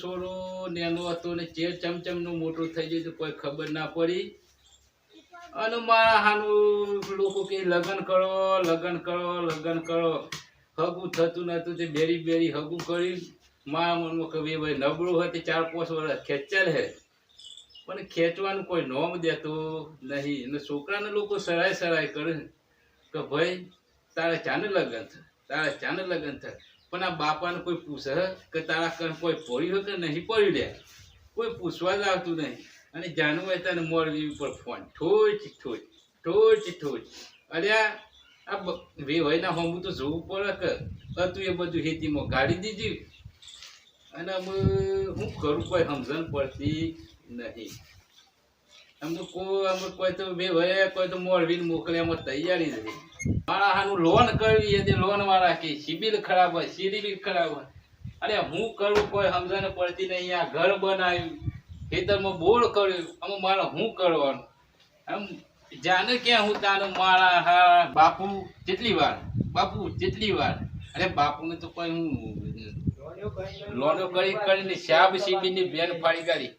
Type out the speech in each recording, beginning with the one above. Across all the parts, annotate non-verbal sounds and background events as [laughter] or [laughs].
સોનું નેનો હતો ને ચેર ચમચમનું મોટું થઈ ગયું કોઈ ખબર ના પડી. અને મારા હાનું લોકો કે લગ્ન કરો લગ્ન કરો લગ્ન કરો. હગું થતું નતું તે બેરી બેરી હગું કરી મારા મનમાં કે ભાઈ, નબળું હોય તે ચાર પાંચ વર્ષ ખેંચેલ હે. પણ ખેંચવાનું કોઈ નોમ દેતો નહીં. અને છોકરાને લોકો સરાય સરાય કરે કે, ભાઈ, તારે ચાને લગ્ન થાય તારે ચાને લગ્ન થાય પણ આ બાપાને કોઈ પૂછે કે તારા કણ કોઈ પડ્યું કે નહીં? પડ્યું લે. કોઈ પૂછવા જ આવતું નહીં. અને જાણવું હોય તને મોરવી ઉપર ફોન. ઠોચ ઠોચ ઠોચ ઠોચ અરે આ આ બે વેવાઈના હોમું તો જોવું પડે કે. હતું એ બધું ખેતીમાં ગાડી દીધી. અને હું કરું કોઈ સમજણ પડતી નહીં. અમને કોઈ કોઈ તો બે ભાઈ કોઈ તો મોરબી મોકલે એમાં તૈયારી નથી. મારા હાનું લોન કરવી હતી લોન વાળા કે સિબિલ ખરાબ હોય સિબિલ ખરાબ હોય. અરે હું કરું કોઈ સમજણ પડતી નહીં આ ઘર બનાવ્યું ખેતરમાં બોર કર્યું અમે મારે હું કરવાનું? આમ જાને ક્યાં હું તાને મારા હા બાપુ કેટલી વાર બાપુ કેટલી વાર. અરે બાપુને તો કોઈ હું લોનો કરી કરીને શાબ સીબીની બેન ફાડી કાઢી.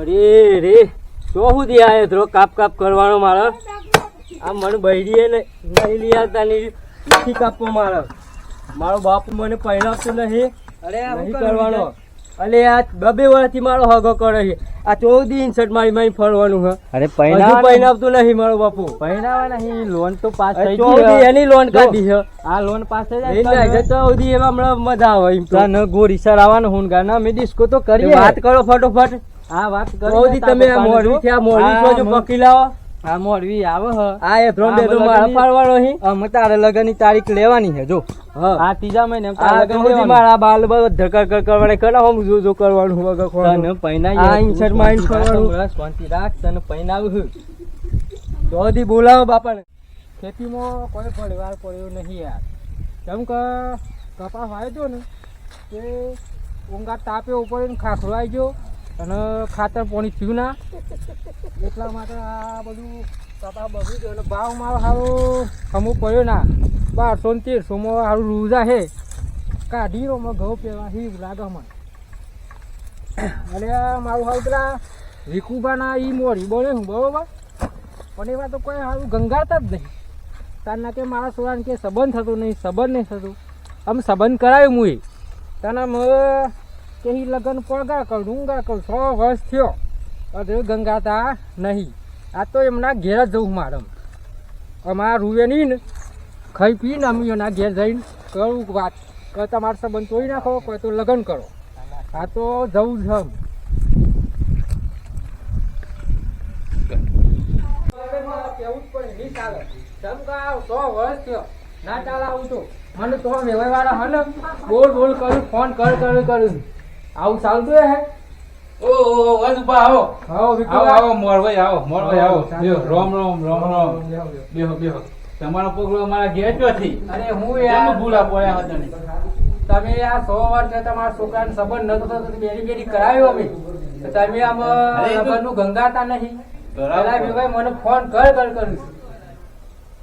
અરે રે તો સુધી આયો થોડો કાપ કાપ કરવાનો મારો આ મને બૈરીએ ને નહીં લઈ આવતા નહીં નથી કાપવો મારો મારો બાપ મને પહેરાવતો નહીં. અરે નહીં કરવાનો. અલે આ બબે વર્ષથી મારો હગો કરે છે. આ ચૌદ ઇન્સર્ટ મારી મારી ફરવાનું હે. અરે પૈણા પહેરાવતું નહીં મારો બાપુ. પહેરાવા નહીં લોન તો પાસ થઈ ચૌદ ગઈ એની લોન કાઢી છે આ લોન પાસ થઈ જાય જાય છે એમાં હમણાં મજા આવે એમ તો. ન ગોરી સર આવવાનું હું ગાના મે ડિસ્કો તો કરી વાત કરો ફટોફટ. આ વાત કરી તમે આ મોરવી છે આ મોરવી જો પકી લાવો. આ મોરવી આવે હ. આ એ બે તો મારા લગનની- હી. અમે તારે લગનની તારીખ લેવાની છે જો. હા. આ ત્રીજા મહિને આ લગન બધી મારા બાલ બાલ ધકર કર કરવાને કરા હું જો જો કરવાનું વગર તને પૈના આ ઇન્સરમાં તું શાંતિ કરવાનું. શાંતિ રાખ તને પૈણાવું છું. ચોથી બોલાવો બાપાને. ખેતીમાં કોઈ પરિવાર પડ્યો નહીં યાર. કેમ કે કપાસ વાવ્યો ને તે ઊંઘા તાપે ઉપર ખાખરો આવી ગયો. અને ખાતર પાણી થયું ના? એટલા માટે આ બધું કપાસ બગડી ગયું અને ભાવ મારો સારું અમુક પડ્યો ના. બારસો ને તેરસોમાં સારું રૂઝા છે કાઢી રોમાં ઘઉં પહેવા હી લાગે મને. અને મારું હાલ પેલા વિકુબાના એ મોડી બોલે હું, બરોબર? પણ એવા તો કોઈ સારું ગંગાતા જ નહીં. તારના કે મારા સોરાને કે સંબંધ થતો નહીં, સંબંધ નહીં થતું. આમ સંબંધ કરાવ્યું મુએ તને કે ઈ લગ્ન પડગા કર, ડુંગા કર, સો વર્ષ થયો. અરે ગંગાતા નહીં. આ તો એમના ઘેર જવું મારે અમારા રૂએ નહીં ને, ખાઈ પીને અમે એના ઘેર જઈને કરું વાત. કે તમારો સંબંધ તોડી નાખો કોઈ તો લગ્ન કરો. આ તો જવું છે કેવું ના ચાલે આવું તો. મને તો વ્યવહાર હે બોલ બોલ કરું, ફોન કર કર, કરું. આવું ચાલતું હે? ઓ ઓ વાજુબા આવો. આવો આવો આવો મોરભાઈ આવો મોરભાઈ આવો. બેહો રોમ રોમ રોમ રોમ બેહો બેહો. તમારો પ્રોગ્રામ મારા ઘેર ચોથી અરે હું એમ ભૂલા પડ્યા હતા ને. તમે આ સો વર્ષ તમારા છોકરાને સંબંધ નતો થતો બેરી બેરી કરાવ્યો અમે. તમે આમ એ ગંગાતા નહીં. ભાઈ મને ફોન કર કર કરું.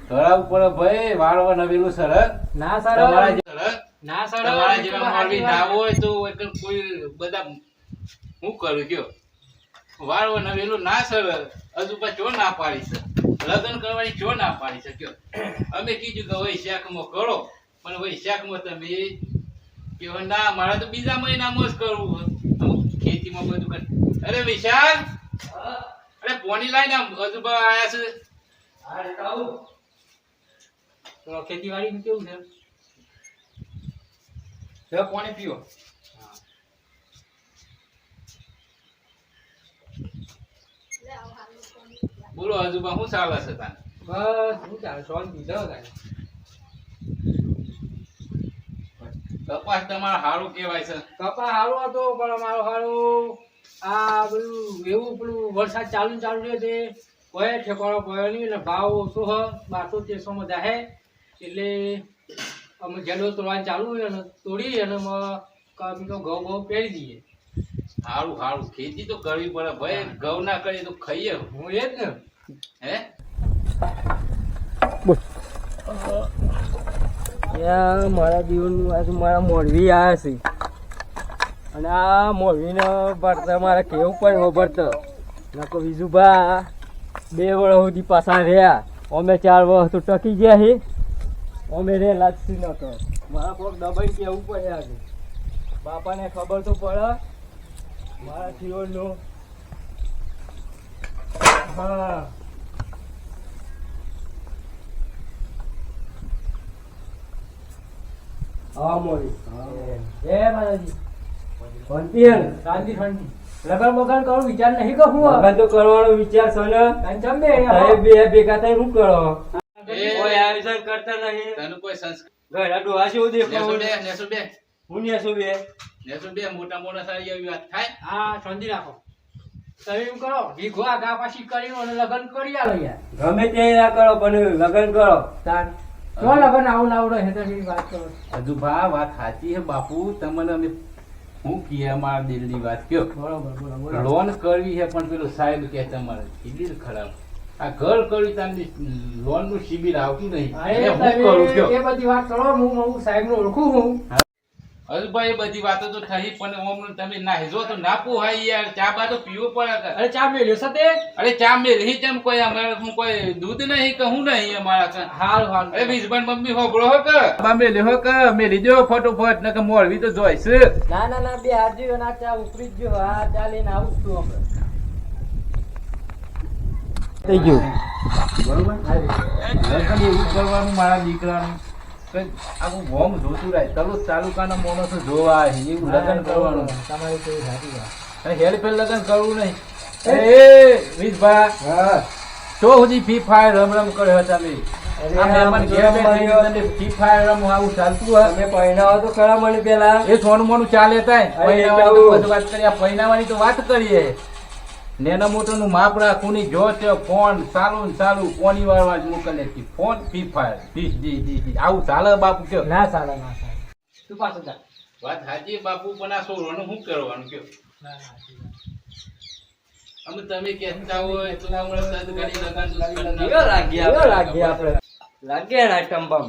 ધરાવ ઉપર ભાઈ વાળવા નવેલું સરસ. ના સર ના સર તમારા જેવા મોરબી ના હોય તો એકલ કોઈ બધા હું કરું કયો? વાળવા નવેલું ના સર હજુ પણ ચો ના પાડી છે? લગ્ન કરવાની ચો ના પાડી છે કયો? અમે કીધું કે વૈશાખમાં કરો પણ વૈશાખમાં તમે કેવો ના મારે તો બીજા મહિનામાં જ કરવું ખેતીમાં બધું કર. અરે વિશાલ અરે પોણી લાઈને હજુ પણ આયા છે. ખેતીવાડી કેવું છે? લે પાણી પીઓ. બોલો હજુબા શું ચાલે છે તાન? બસ શું ચાલે સોન પીધો કાંઈ કપાસ તમારે સારું કેવાય છે. કપા સારું હતો પણ અમારો સારો આ બધું એવું પેલું વરસાદ ચાલુ ચાલુ રહે તે કોઈ ઠેકાણો પડ્યો નહીં ભાવ ઓછો હ બારસો તેરસોમાં જાહે. એટલે અમે જેડો તોડવાનું ચાલુ હોય ને તોડી અને ઘઉં ઘઉં પહેરી દઈએ. સારું સારું ખેતી તો કરવી પડે. ભાઈ ઘઉં ના કરીએ તો ખાઈએ. હું એ જ ને. હે? મારા જીવનની બાજુ મારા મોરવી આવ્યા છે. અને આ મોરવીને ભરતા મારે કેવું પડ્યું ભરતા નકો વિજુભા બે વર્ષ સુધી પાછા રહ્યા. અમે ચાર વર્ષ તો ટકી ગયા છે અમે રે લાગતી ન કર મારા પગ દબાઈ કેવું પડે આજે? બાપાને ખબર તો પડે. મારા જીવનનું હા. હા મોરી. એ માતાજી. શાંતિ શાંતિ શાંતિ. લગન બગન કરું વિચાર નહીં કહું લગન તો કરવાનો વિચાર છે ને. બે ભેગા થઈને શું કરો? કોઈ આયોજન કરતા નહીં. તને કોઈ સંસ્કાર ઘરે ડોહા શું બે નેસો બે. હું ને બે. નેસો બે મોટા મોટા સારી એવી વાત થાય. હા શાંતિ રાખો તમે એમ કરો ભીખો આગા પાછી કરીને અને લગન કરી આલો યાર. ગમે તે ના કરો પણ લગ્ન કરો. તાન. તો લગન આવું લાવડો હેતરની વાત કરો. હજુ ભા વાત સાચી હે બાપુ. તમને અમે હું મારા દિલ દિલની વાત કયો? બરોબર લોન કરવી છે પણ પેલું સાહેબ કે તમારે. દિલ ખરાબ. આ ઘર કરવી લોનનું શિબિર આવતું નહીં. એ બધી વાત કરો હું હું સાહેબનું ઓળખું હું. હજુભાઈ બધી વાતો તો થઈ પણ ઓમ તમે ના જો તો ના પોહાય યાર. ચા બા તો પીવો પડે અરે ચા મેલ્યો સતે અરે ચા મેલી તેમ કોઈ અમારે હું કોઈ દૂધ નહીં કે હું નહીં અમારા. હાલ હાલ અરે બીજબાન મમ્મી હોબળો હો કે. બા મેલી હો કે મેલી દો ફટોફટ નકર મોરવી તો જોઈશ. ના ના ના બે હાજરી ના ચા ઉપરી જ જો હા ચા લઈને આવું છું હમણાં. થઈ ગયું. બરોબર? એવું કરવાનું મારા દીકરાનું. આખું ભોમ જોતું રહે. તલો તાલુકાના માણસો જોવા એવું લગ્ન કરવાનું. તમારી કોઈ સાચી વાત. અને લગ્ન કરવું નહીં. એ! વીજભા હા. તો સુધી ફાયર રમ રમ કર્યો તમે? તો એ સોનું મોનું ચાલે થાય તો વાત કરીએ. નેના મોટો નું માપ રાખવું નહીં. જો છે ફોન ચાલુ ને ચાલુ કોની વાળવા જ મોકલે છે. Phone free fire. જી જી જી જી. આવું ચાલે બાપુ કયો? ના ચાલે ના ચાલે. તું પાછો જા વાત હાજી બાપુ પણ આ સોરવાનું શું કરવાનું કયો? ના ના. અમે તમે કહેતા હોય તો હમણાં સદ લગાડ કેવો લાગ્યા કેવો લાગ્યા આપણે લાગ્યા ને આટમ બમ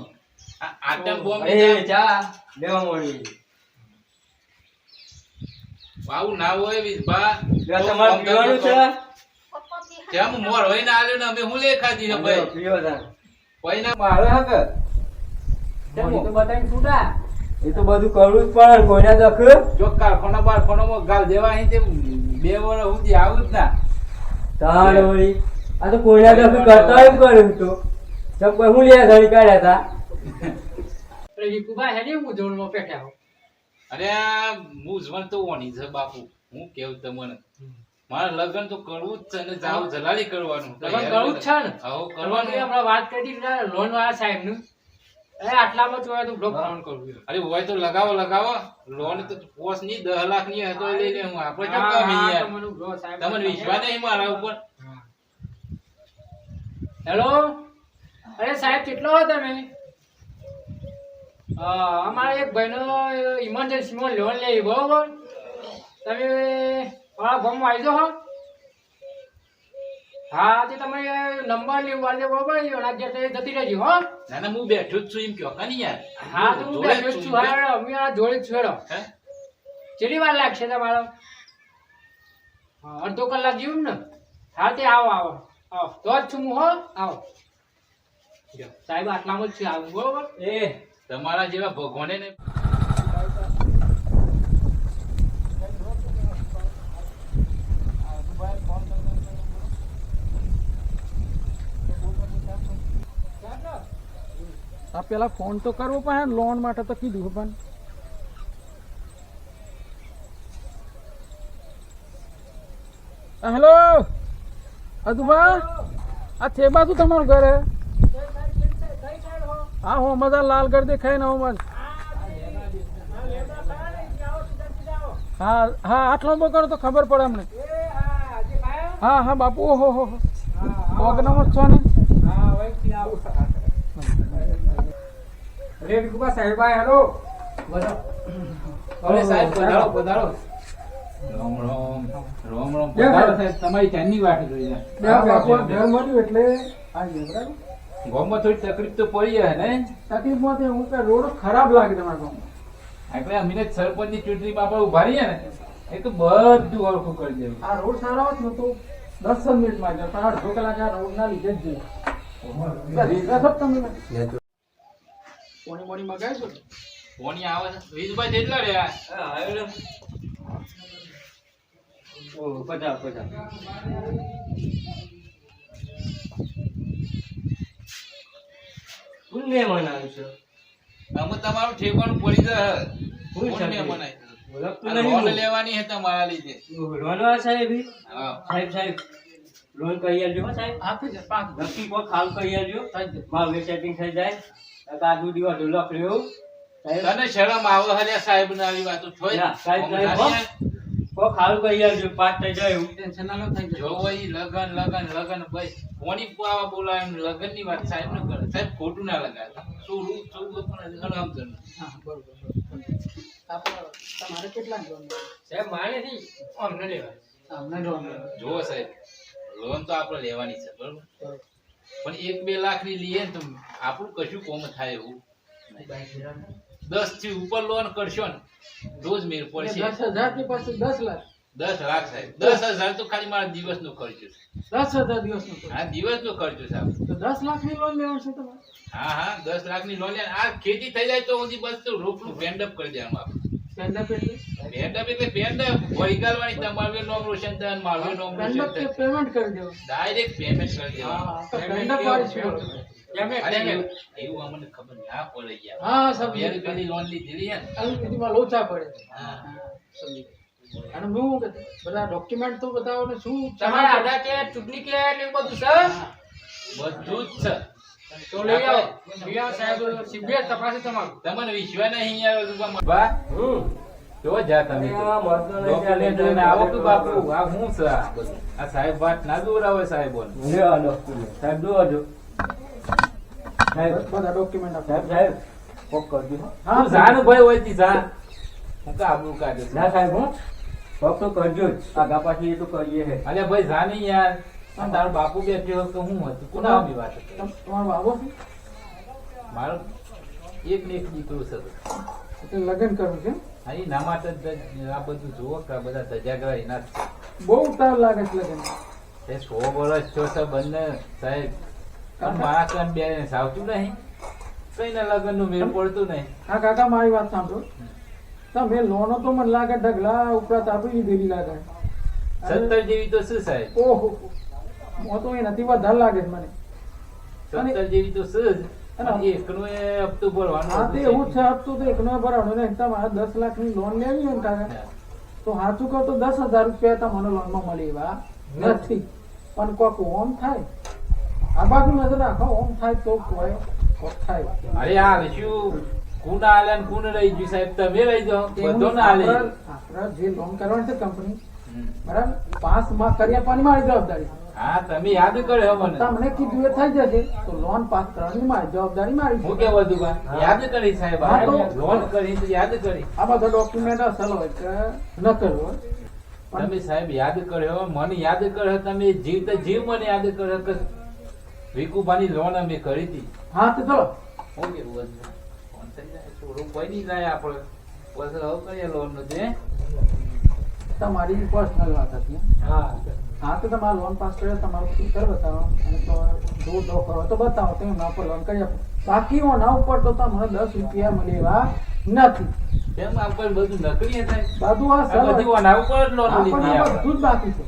આટમ બોમ્બ એ ચા લેવા મળી આવું ના હોય વિભા તમારે પીવાનું છે જેમ મોર હોય ને આલ્યો ને અમે હું લેખા દીધો ભાઈ? પીવો ભાઈ ના મારે હક તો છૂટા. એ તો બધું કરવું જ પડે કોઈને દખ. જો કારખાના બારખાનામાં ગાલ દેવા અહીં તે બે વર્ષ સુધી આવું જ ના. વળી. આ તો કોઈને દખ કરતા એમ કર્યું તો કોઈ હું લે ઘડી કાઢ્યા હતા વિકુભાઈ [laughs] હેડી હું જોડમાં હો. અરે મૂંઝવણ તો ઓની છે બાપુ. હું કેવું તમને? મારે લગ્ન તો કરવું જ છે ને જાવ જલાલી કરવાનું. લગ્ન કરવું જ છે ને? આવો કરવાનું. આપણે વાત કરી લોન વાળા સાહેબનું અરે આટલામાં તો તો બ્લોક ફોન કરવું અરે હોય તો લગાવો લગાવો. લોન તો પોસની 10 લાખની હતો લઈ લે હું આપણે કેમ કામ યાર? તમને વિશ્વાસ નહીં મારા ઉપર? હેલો અરે સાહેબ કેટલો હો તમે? અમારે એક ભાઈનો ઇમરજન્સીમાં લોન લેવી બરોબર? તમે મારા ગામમાં આવી જાઓ હા. તે તમે નંબર લેવા લે બરોબર? એના જે જતી રહેજો હો. ના ના હું બેઠો જ છું એમ કયો કાની યાર. હા તો હું બેઠો જ છું હા અમે આ જોડે જ છું હેડો. હે? કેટલી વાર લાગશે તમારો? હા, અડધો કલાક જેવું ને? હા તે આવો આવો આવો. તો જ છું હું હો. આવો. સાહેબ આટલામાં જ છે આવું બરોબર? એ તમારા જેવા ભગવાને ને આ પેલા ફોન તો કરવો પણ લોન માટે તો કીધું પણ. હેલો અદુભા, આ છે શું તમારું ઘરે હા હું મજા લાલગઢ દેખાય ને હું મજ હા હા આટલો બગડો કરો તો ખબર પડે અમને. હા હા બાપુ ઓહો હો ઓગનામાં જ છો ને? રે વિકુબા સાહેબ હેલો. અરે સાહેબ પધારો પધારો. રોમ રોમ રોમ રોમ. પધારો સાહેબ તમારી ધ્યાનની વાત એટલે આ બરાબર ગામમાં થોડી તકલીફ તો પડી જાય ને? તકલીફમાંથી હું કે રોડ ખરાબ લાગે તમારા ગામમાં. એટલે અમીને સરપંચની ચૂંટણીમાં આપણે ઊભા રહીએ ને એ તો બધું હરખું કરી દેવું. આ રોડ સારો હોત ને તો દસ જ મિનિટમાં જાય પણ અડધો કલાક આ રોડના લીધે જ જોઈએ. રીઝા છો તમે પોણી મોણી મગાવી છો પોણી આવે છે. વીજભાઈ જેટલા રહ્યા. હા, આવ્યો. ઓહ, પચાસ, પચાસ. કોણ મહેમાન આવ્યું છે? અમે તમારું ઠેકાણું પડી જાય. કોણ મહેમાન આવ્યું? લોન લેવાની છે તમારા લીધે. લોન સાહેબ? હા. સાહેબ સાહેબ લોન આલજો સાહેબ? આપી દે પાંચ દસ નક્કી કોઈ ખાલ કરી આલજો થઈ જાય મારું સેટિંગ થઈ જાય. કાજુ વાળો લખડ્યો સાહેબ? તને શરમ આવે હલે સાહેબ આવી વાતો. છોય. સાહેબ, સાહેબ, કોઈ ખાલ કરી આલજો પાંચ થઈ જાય એવું ટેન્શન ના થઈ જાય. જોવો ઈ લગન લગન લગન ભાઈ કોની પાવા બોલાય એમ લગનની વાત સાહેબ ન કરે. સાહેબ ખોટું ના લગાડે શું રૂ શું પણ સમજણ હા બરોબર તમારે કેટલા લોન સાહેબ મારે નહીં અમને લેવા અમને લોન જોવો સાહેબ લોન તો આપણે લેવાની છે બરોબર? પણ એક બે લાખની લઈએ ને તો આપણું કશું કોમ થાય એવું. નહીં. દસથી ઉપર લોન કરશો ને રોજ મેળ પડશે. દસ હજાર કે પછી દસ લાખ. દસ લાખ સાહેબ. દસ હજાર તો ખાલી મારા દિવસ નો ખર્ચો છે. દસ હજાર દિવસ નો હા દિવસ નો ખર્ચો સાહેબ તો દસ લાખની લોન લેવાનું છે તમારે? હા હા દસ લાખની લોન આ ખેતી થઈ જાય તો સુધી બસ તો બેન્ડ અપ કરી દેવાનું આપણે. સ્ટેન્ડ અપ એટલે? પેન્ડઅપ એટલે પેન્ડઅપ વળગાડવાની તમારું નામ રોશન થાય મારું નામ રોશન થાય. પેમેન્ટ કરી દેવું ડાયરેક્ટ પેમેન્ટ કરી દેવાનું. હા અપ વાળી અરે એવું એવું અમને ખબર ના પડે યાર. હા સબ બે લોન લીધેલી હે ને લોચા પડે. હા. સમજી અને હું બધા ડોક્યુમેન્ટ તો બતાવો ને શું તમારા આધાર કાર્ડ ચૂંટણી કાર્ડ એવું બધું છે? બધું જ છે. તો લઈ આવો. લઈ આવો સાહેબ સીબીઆઈ તપાસે તમારું. તમને વિશ્વાસ નહીં યાર બા હમ જો જા તમે. ડોક્યુમેન્ટ લઈને આવો કે બાપુ. આ શું છે આ સાહેબ વાત ના દોરાવે સાહેબ જોવા જો સાહેબ બધા ડોક્યુમેન્ટ આપો. સાહેબ સાહેબ કોક કરજો હો. તું જા ને ભાઈ જા હું કા આબરૂ કાઢે ના સાહેબ હો? કોક તો કરજો જ. આગા પાછી એ તો કરીએ હે. અલ્યા ભાઈ જા યાર. તારો બાપુ બેઠો તો હું હતું? કોના આવી વાત તમારો બાબો મારો એક ને એક દીકરો છે. લગ્ન કરવું છે અહીં ઈ ના આ બધું જુઓ કે બધા ધજાગરા એના બહુ ઉતાર લાગે છે લગ્ન એ સો વર્ષ છો છે બંને સાહેબ. પણ મારા કન બે સાવતું નહીં. કઈ ના લગ્નનું મેળ પડતું નહીં. હા કાકા મારી વાત સાંભળો. તમે લોનો તો મને લાગે ઢગલા ઉપરાંત આપી દીધી લાગે. સત્તર જેવી તો શું સાહેબ? ઓહો. હું તો એ નથી વધારે લાગે મને. સત્તર જેવી તો શું એકનું એ હપ્તું ભરવાનું હા તે હતું એવું જ છે હપ્તું તો એકનો ભરાવાનો ને તમારે દસ લાખની લોન લેવી હોય ને કાકા તો સાચું કહો તો દસ હજાર રૂપિયા તમને લોનમાં મળી એવા નથી. પણ કોક ઓમ થાય. આ બાજુ નજર રાખો ઓમ થાય તો કોઈ થાય. અરે આ શું કુણ આલે ને કુણ રહી ગયું સાહેબ તમે રહી જાઓ બધો ના આલે. આપણે આપણે જે લોન કરવાની છે કંપની બરાબર? પાસમાં કરી આપવાની મારી જવાબદારી. હા તમે યાદ કર્યો મને. તમને કીધું એ થઈ જશે. તો લોન પાસ કરવાની મારી જવાબદારી મારી હું કે બધું બા યાદ કરી સાહેબ હા તો- લોન કરી તો યાદ કરી. આ બધા ડોક્યુમેન્ટ અસલ હોય કે ન કરવું તમે સાહેબ યાદ કર્યો મને યાદ કર્યો તમે જીવ તો જીવ મને યાદ કર્યો વિકુભાની લોન અમે કરી હતી. હા તો ચલો હું કેવું? ફોન થઈ જાય છોડું કોઈ નહીં જાય આપણે. પછી હવે કરીએ લોનનું તે તમારી પર્સનલ વાત હતી. હા. હા તો તમારે લોન પાસ કર્યો તમારું ફીચર બતાવો? અને તો દૂર દો કરો તો બતાવો તો એમના ઉપર લોન કરી આપો. બાકી ઓના ઉપર તો તમને દસ રૂપિયા મળે એવા નથી એમ આપણે બધું નકલી થાય બધું આ બધું ઓના ઉપર લોન લીધી બધું જ બાકી છે.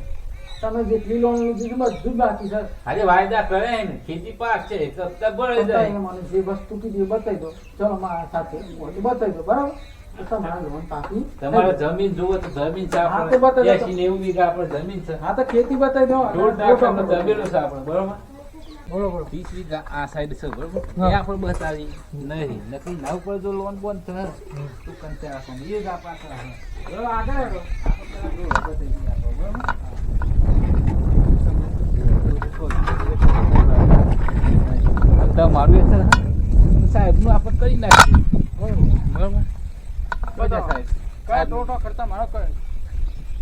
તમે જેટલી લોન લીધી છે બધું બાકી છે. અરે વાયદા કરે ને ખેતી પાક છે હપ્તા ભરાઈ જાય. મને જે વસ્તુ કીધી બતાવી દો. ચલો મારા સાથે બતાવી દો બરાબર? તમારા જમીન જુઓ તો જમીન છે. આપણે. નેવું વીઘા આપણે જમીન છે. હા તો ખેતી બતાવી દો. દોઢ લાખ આપણે જમીન છે આપણે બરોબર? બોલો બોલો વીઘા આ સાઈડ છે બરોબર? નહીં નકલી ના ઉપર જો લોન બોન થશે તો કંતે રાખવાનું એ જ આ પાછળ આગળ હેડો. આપણે પેલા જો બતાવી દઈએ આપણે, બરોબર? તમારું એ સાહેબનું આપણે કરી નાખીએ બરોબર સાહેબ કયા ટોટો કરતા મારો કયો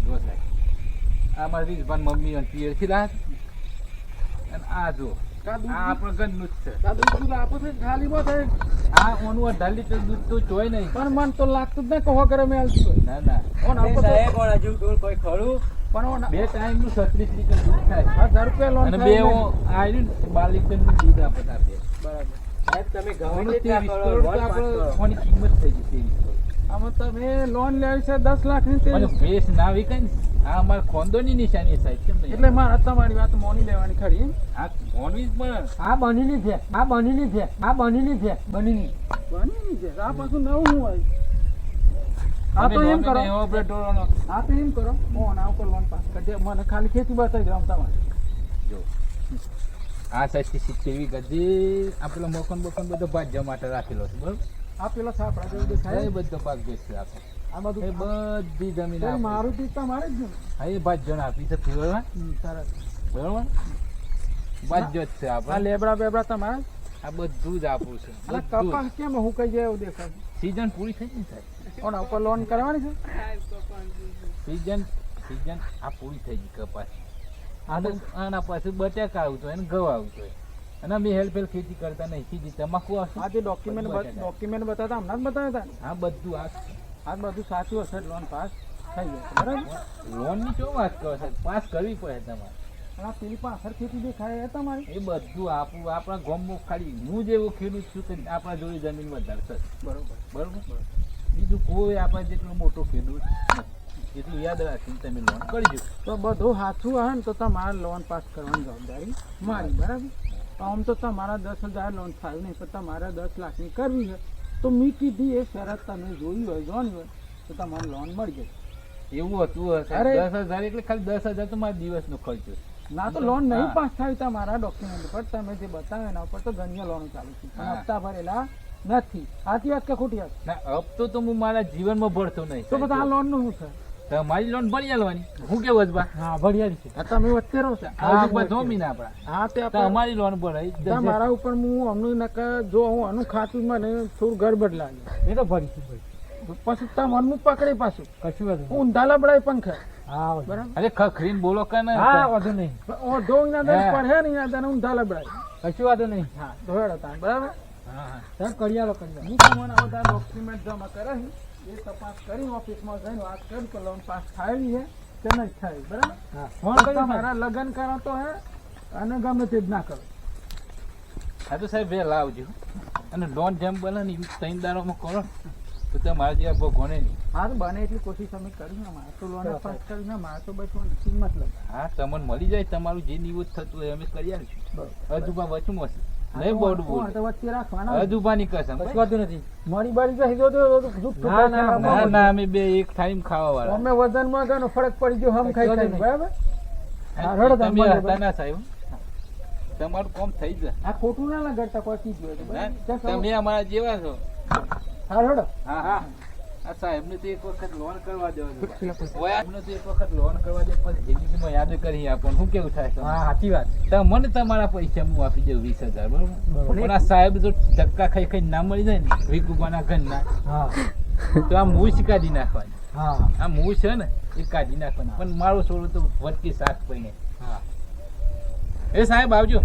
જો સાહેબ આ મારી રીઝબાન મમ્મી અને પિયરથી લાયા છે. અને આ જો આપણે ઘરનું જ છે દૂધ આપો છો ખાલી થાય આ ઓનું અઢાર લીટર દૂધ તો? જોઈ નહીં પણ મન તો લાગતું જ નહીં કહો કરે મેં ના ના સાહેબ હજુ કોઈ ખરું? પણ ઓન બે ટાઈમનું છત્રીસ લીટર દૂધ થાય હજાર રૂપિયા લોન અને બે નહીં. બાર લીટરનું દૂધ આપે આપે બરાબર. તમે ગમે તેટલા ત્રેવીસ કરો કરોડ લોન તો પાસ આપણે કિંમત થઈ ગઈ ત્રેવીસ આમાં તમે લોન લેવી છે દસ લાખની અને તે ભેસ ના વિકાય ને. આ અમારે ખોંદોની નિશાની સાહેબ કેમ એટલે મારે તમારી વાત મોની લેવાની ખરી આ મોનવી પણ. આ બનીની છે આ બનીની છે આ બનીની છે બનીની બનીની છે. આ પાછું નવું હોય તો એમ કરો. આપણે આ તો એમ કરો. હું આના ઉપર લોન પાસ કરજે મને ખાલી ખેતી બતાવી દો આમ તમારે. જો. આ સાચી સિત્તેરવી ગધી આ પેલો મકાન બકાન બધો ભાજ્ય માટે રાખેલો છે બરોબર? આ પેલો સાપડા જેવું એ બધો ભાગ બેસશે આપણે આ એ બધું બધી જમીન મારું તમારે જ ને હા એ ભાજ્યો આપી છે ફેરવા સરસ. બરોબર? ભાજ્યો જ છે આ લેબડા બેબડા તમારે? આ બધું જ આપવું છે. કપાસ કેમ હું કઈ જાય એવું દેખાય? સીઝન પૂરી થઈ ગઈ સાહેબ. ઓના ઉપર લોન કરવાની છે? સીઝન સીઝન આ પૂરી થઈ ગઈ કપાસ. આને આના પાછું બટાકા આવતો હોય ને ઘઉં આવતો હોય. અને અમે હેલ્પ હેલ્પ ખેતી કરતા નહીં સીધી તમાકુ આવશે? આ જે ડોક્યુમેન્ટ ડોક્યુમેન્ટ બતાવતા હમણાં જ બતાવ્યા હતા હા બધું આ આ બધું સાચું હશે લોન પાસ થઈ જશે બરાબર? લોનની શું વાત કરો સાહેબ પાસ કરવી પડે તમારે. આ પેલી પાછળ ખેતી દેખાય છે તમારી? એ બધું આપણું આપણા ગામમાં ખાલી હું જેવો ખેડૂત છું તે આપણા જોડે જમીન વધારે છે બરોબર? બરોબર. બીજું કોઈ આપણે જેટલું મોટું ખેડૂત એટલું યાદ રાખીને તમે લોન કરજો. તો બધું સાચું આવે ને તો તમારે લોન પાસ કરવાની જવાબદારી મારી બરાબર? આમ તો તમારા દસ હજાર લોન થાય નહીં પણ તમારે દસ લાખની કરવી છે. તો મેં કીધી એ શરત તમે જોઈ હોય જોઈ હોય તો તમારે લોન મળી જાય. એવું હતું હશે. અરે. દસ હજાર એટલે ખાલી દસ હજાર તો મારા દિવસનો ખર્ચો ના તો લોન નહીં પાસ થાય તમારા ડોક્યુમેન્ટ પર તમે જે બતાવે એના ઉપર તો ગણ્ય લોન ચાલુ છે. હપ્તા ભરેલા નથી. સાચી વાત કે ખોટી વાત? ના હપ્તો તો હું મારા જીવનમાં ભરતો નહીં. તો બધા આ લોનનું શું છે? તમારી લોન ભરી લેવાની હું કેવું વજબા હા ભરિયાળી છે. આ તમે વચ્ચે રહો છો. કોઈ ધોમી ના આપણા હા તે આપણે અમારી લોન ભરાઈ મારા ઉપર હું અનુ નકર જો હું અનુ ખાતું મને થોડું ગડબડ લાગે એ તો ભરીશું ભાઈ પછી તમને પકડે પાછું. કશું વાંધો હું ઊંધા લબડાય પંખે હા બરાબર? અરે ખખરીને બોલો કે ને હા વાંધો નહીં. ઓ દો ના દર પર હે ને દર ઊંધા લબડાય કશું વાંધો નહીં. હા ધોયાડો તા બરાબર? હા, હા. કરિયાલો કરિયાલો હું તમને આ બધા ડોક્યુમેન્ટ જમા કરાવી એ તપાસ કરી ઓફિસમાં જઈને વાત કરી કે લોન પાસ થાયેલી છે કે નહીં થાય બરાબર? ફોન મારા લગ્ન કરો તો હે અને ગમે તે જ ના કરો. હા તો સાહેબ વહેલા આવજો. અને લોન જેમ બને ને ત્રણ કરો. તો તમારા જેવા ગણે નહીં. હા તો બને એટલી કોશિશ અમે કરી ને મારે તો લોન પાસ કરી ને મારે તો બચવાનું કિંમત લગ હા તમને મળી જાય તમારું જે નિવૃત્ત થતું હોય અમે કરી આવીશું. હજુબા વચું હશે નહીં તો વચ્ચે રાખવાના કસમ નથી. ના, ના ના અમે બે એક ટાઈમ ખાવા વાળા અમે વજનમાં ઘણો ફરક પડી ગયો હમ ખાઈ ખાઈ બરાબર? હા, રડો તમે તમે હતા ના સાહેબ. તમારું કામ થઈ જાય. આ ખોટું ના લગાડતા કોઈ? ચાલ, તમે અમારા જેવા છો. હા રડો. હા હા. આ સાહેબને તો એક વખત લોન કરવા દેવા તો એક વખત લોન કરવા દે જિંદગીમાં યાદ કરી આપણને શું કેવું થાય હા સાચી વાત. તો મને તમારા પૈસા હું આપી દઉં વીસ હજાર બરોબર. પણ આ સાહેબ જો ધક્કા ખાઈ ખાઈ ના મળી જાય ને વિકુબાના ઘરના. હા. તો આ મૂછ કાઢી નાખવાની. હા. આ મૂછ છે ને એ કાઢી નાખવાની. પણ મારો છોડો તો વટકી શાક પઈને હા. એ સાહેબ આવજો.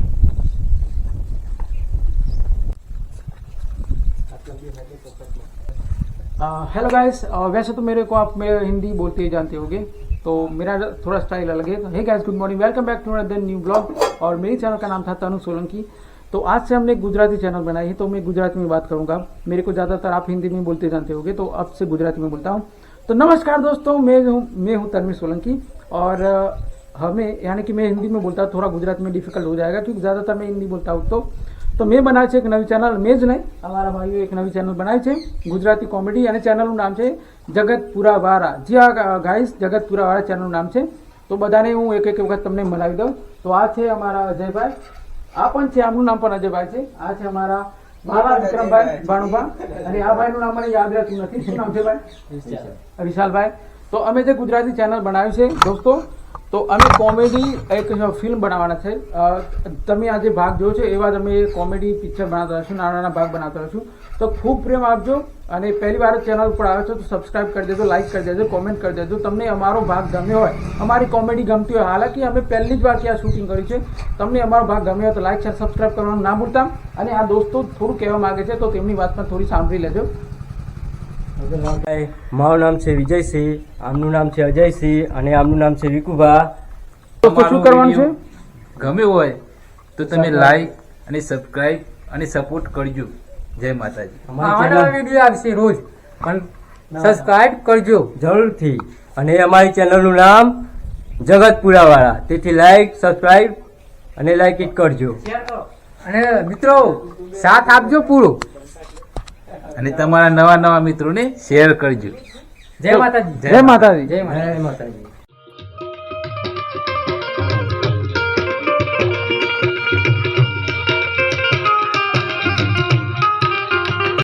हेलो गाइस वैसे तो मेरे को आप मेरे हिंदी बोलते ही जानते होंगे तो मेरा थोड़ा स्टाइल अलग है। तो hey guys good morning welcome back to another new blog और मेरे चैनल का नाम था तनु सोलंकी। तो आज से हमने गुजराती चैनल बनाई है तो मैं गुजराती में बात करूँगा। मेरे को ज़्यादातर आप हिंदी में बोलते जानते होंगे तो अब से गुजराती में बोलता हूँ। तो नमस्कार दोस्तों, मैं हूँ मैं हूँ तन्वी सोलंकी। और हमें, यानी कि मैं हिंदी में बोलता हूँ, थोड़ा गुजराती में डिफ़िकल्ट हो जाएगा, क्योंकि ज़्यादातर मैं हिंदी बोलता हूँ। तो તો મેં બનાવ્યું છે એક નવી ચેનલ મેં જ નહીં, અમારા ભાઈઓ એક નવી ચેનલ બનાવી છે. ગુજરાતી કોમેડી અને ચેનલનું નામ છે જગતપુરા વાળા જી હા ગાઈસ જગતપુરા વાળા ચેનલનું નામ છે. તો બધાને હું એક એક વખત તમને મનાવી દઉં. તો આ છે અમારા અજયભાઈ. આ પણ છે, આમનું નામ પણ અજયભાઈ છે. આ છે અમારા મારા વિક્રમભાઈ ભાણુભા. અને આ ભાઈનું નામ મને યાદ રહેતું નથી. શું નામ છે ભાઈ? વિશાલભાઈ. તો અમે જે ગુજરાતી ચેનલ બનાવ્યું છે, દોસ્તો તો અમે કોમેડી એક ફિલ્મ બનાવવાના છે. તમે આજે ભાગ જોયો છે, એવા જ અમે કોમેડી પિક્ચર બનાવતા રહીશું નાના નાના ભાગ બનાવતા રહીશું. તો ખૂબ પ્રેમ આપજો અને પહેલી વાર ચેનલ ઉપર આવે છે તો સબસ્ક્રાઇબ કરી દેજો લાઇક કરી દેજો કોમેન્ટ કરી દેજો. તમને અમારો ભાગ ગમ્યો હોય, અમારી કોમેડી ગમતી હોય, હાલાકી અમે પહેલી જ વાર ત્યાં શૂટિંગ કર્યું છે. તમને અમારો ભાગ ગમ્યો હોય તો લાઇક શેર સબસ્ક્રાઇબ કરવાનું ના ભૂલતા. અને આ દોસ્તો થોડું કહેવા માગે છે તો તેમની વાત પણ થોડી સાંભળી લેજો. મારું નામ છે વિજયસિંહ આમનું નામ છે અજયસિંહ અને આમનું નામ છે વિકુભા. તો શું કરવાનું છે? ગમે હોય તો તમે લાઈક અને સબસ્ક્રાઇબ અને સપોર્ટ કરજો. જય માતાજી. અમારી વીડિયો આવશે રોજ. પણ સબસ્ક્રાઇબ કરજો. જરૂરથી. અને અમારી ચેનલનું નામ જગતપુરાવાળા. તેથી લાઈક સબસ્ક્રાઇબ અને લાઈક ઇટ કરજો. અને મિત્રો સાથ આપજો પૂરો. અને તમારા નવા નવા મિત્રોને શેર કરજો. જય માતાજી. જય માતાજી. જય માતાજી. જય માતાજી.